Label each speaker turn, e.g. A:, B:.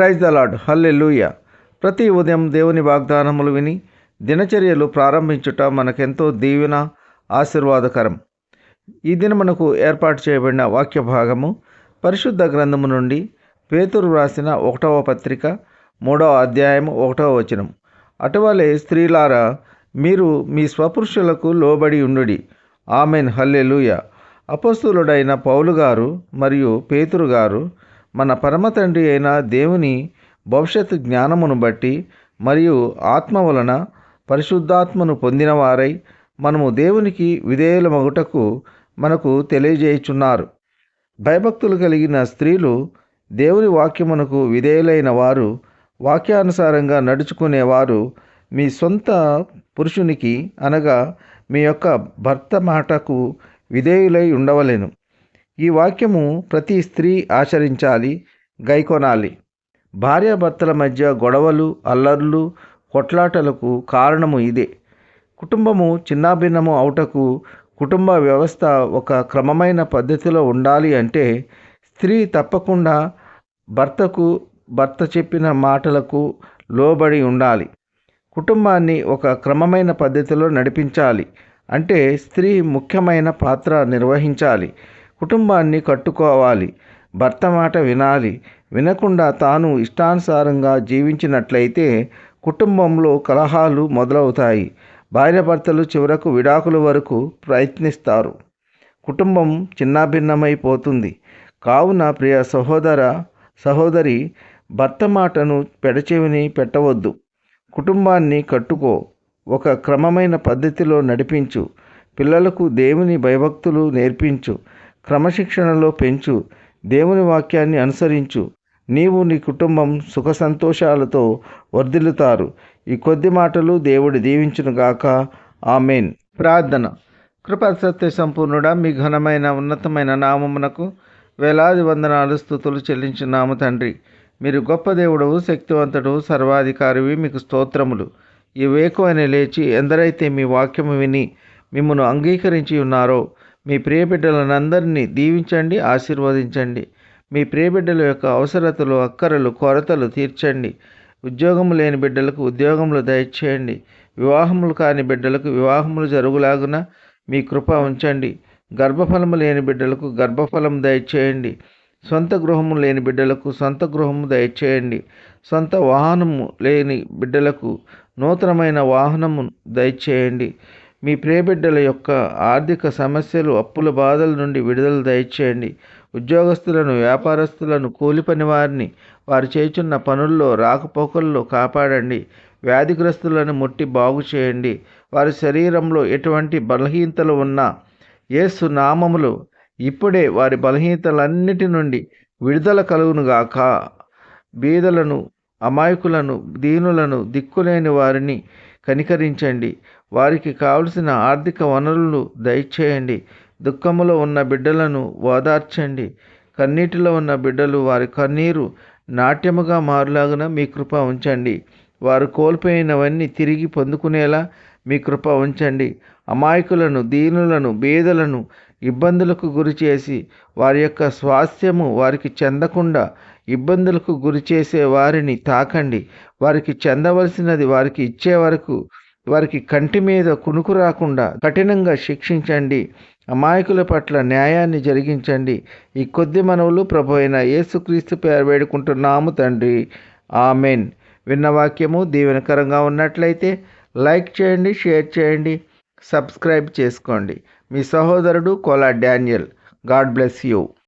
A: Praise the lord హల్లెలూయ ప్రతి ఉదయం దేవుని వాగ్దానములు విని దినచర్యలు ప్రారంభించుట మనకెంతో దీవెన ఆశీర్వాదకరం. ఈ దిన మనకు ఏర్పాటు చేయబడిన వాక్య భాగము పరిశుద్ధ గ్రంథము నుండి పేతురు వ్రాసిన ఒకటవ పత్రిక మూడవ అధ్యాయము ఒకటవ వచనం. అటువలే స్త్రీలారా మీరు మీ స్వపురుషులకు లోబడి ఉండుడి. ఆమెన్. హల్లెలూయ అపస్తులుడైన పౌలు గారు మరియు పేతురు గారు మన పరమ తండ్రి అయిన దేవుని భవిష్యత్తు జ్ఞానమును బట్టి మరియు ఆత్మ వలన పరిశుద్ధాత్మను పొందిన వారై మనము దేవునికి విధేయుల మగుటకు మనకు తెలియజేయుచున్నారు. భయభక్తులు కలిగిన స్త్రీలు దేవుని వాక్యమునకు విధేయులైన వారు వాక్యానుసారంగా నడుచుకునేవారు మీ సొంత పురుషునికి అనగా మీ యొక్క భర్త మాటకు విధేయులై ఉండవలెను. ఈ వాక్యము ప్రతి స్త్రీ ఆచరించాలి గైకొనాలి. భార్యాభర్తల మధ్య గొడవలు అల్లర్లు కొట్లాటలకు కారణము ఇదే. కుటుంబము చిన్నాభిన్నము అవుటకు కుటుంబ వ్యవస్థ ఒక క్రమమైన పద్ధతిలో ఉండాలి అంటే స్త్రీ తప్పకుండా భర్తకు భర్త చెప్పిన మాటలకు లోబడి ఉండాలి. కుటుంబాన్ని ఒక క్రమమైన పద్ధతిలో నడిపించాలి అంటే స్త్రీ ముఖ్యమైన పాత్ర నిర్వహించాలి. కుటుంబాన్ని కట్టుకోవాలి. భర్త మాట వినాలి. వినకుండా తాను ఇష్టానుసారంగా జీవించినట్లయితే కుటుంబంలో కలహాలు మొదలవుతాయి. భార్యాభర్తలు చివరకు విడాకుల వరకు ప్రయత్నిస్తారు. కుటుంబం చిన్నాభిన్నమైపోతుంది. కావున ప్రియ సహోదర సహోదరి భర్త మాటను పెడచెవిని పెట్టవద్దు. కుటుంబాన్ని కట్టుకో. ఒక క్రమమైన పద్ధతిలో నడిపించు. పిల్లలకు దేవుని భయభక్తులు నేర్పించు. క్రమశిక్షణలో పెంచు దేవుని వాక్యాన్ని అనుసరించు. నీవు నీ కుటుంబం సుఖ సంతోషాలతో వర్ధిల్లుతారు. ఈ కొద్ది మాటలు దేవుడు దీవించునుగాక ఆమెన్. ప్రార్థన. కృపా సత్య సంపూర్ణుడా మీ ఘనమైన ఉన్నతమైన నామమునకు వేలాది వందనాలు స్థుతులు చెల్లించున్నాము తండ్రి. మీరు గొప్ప దేవుడవు శక్తివంతుడు సర్వాధికారివి మీకు స్తోత్రములు. ఈ వేకువని లేచి ఎందరైతే మీ వాక్యము విని మిమ్మను అంగీకరించి ఉన్నారో మీ ప్రియబిడ్డలనందరినీ దీవించండి ఆశీర్వదించండి. మీ ప్రియబిడ్డల యొక్క అవసరతలు అక్కరలు కొరతలు తీర్చండి. ఉద్యోగము లేని బిడ్డలకు ఉద్యోగములు దయచేయండి. వివాహములు కాని బిడ్డలకు వివాహములు జరుగులాగున మీ కృప ఉంచండి. గర్భఫలము లేని బిడ్డలకు గర్భఫలం దయచేయండి. సొంత గృహము లేని బిడ్డలకు సొంత గృహము దయచేయండి. సొంత వాహనము లేని బిడ్డలకు నూతనమైన వాహనము దయచేయండి. మీ ప్రియబిడ్డల యొక్క ఆర్థిక సమస్యలు అప్పుల బాధల నుండి విడుదల దయచేయండి. ఉద్యోగస్తులను వ్యాపారస్తులను కూలి పని వారిని వారు చేస్తున్న పనుల్లో రాకపోకల్లో కాపాడండి. వ్యాధిగ్రస్తులను ముట్టి బాగు చేయండి. వారి శరీరంలో ఎటువంటి బలహీనతలు ఉన్నా యేసు నామములు ఇప్పుడే వారి బలహీనతలన్నిటి నుండి విడుదల కలుగునుగాక. బీదలను అమాయకులను దీనులను దిక్కులేని వారిని కనికరించండి. వారికి కావలసిన ఆర్థిక వనరులు దయచేయండి. దుఃఖములో ఉన్న బిడ్డలను ఓదార్చండి. కన్నీటిలో ఉన్న బిడ్డలు వారి కన్నీరు నాట్యముగా మారులాగున మీ కృప ఉంచండి. వారు కోల్పోయినవన్నీ తిరిగి పొందుకునేలా మీ కృప ఉంచండి. అమాయకులను దీనులను బీదలను ఇబ్బందులకు గురి చేసి వారి యొక్క స్వాస్థ్యము వారికి చెందకుండా ఇబ్బందులకు గురి చేసే వారిని తాకండి. వారికి చెందవలసినది వారికి ఇచ్చే వరకు వారికి కంటి మీద కునుకు రాకుండా కఠినంగా శిక్షించండి. అమాయకుల పట్ల న్యాయాన్ని జరిగించండి. ఈ కొద్ది మనవులు ప్రభు అయిన యేసుక్రీస్తు పేరు వేడుకుంటున్నాము తండ్రి. ఆమెన్. విన్న వాక్యము దీవెనకరంగా ఉన్నట్లయితే లైక్ చేయండి షేర్ చేయండి సబ్స్క్రైబ్ చేసుకోండి. మీ సహోదరుడు Kola Daniel. God bless you.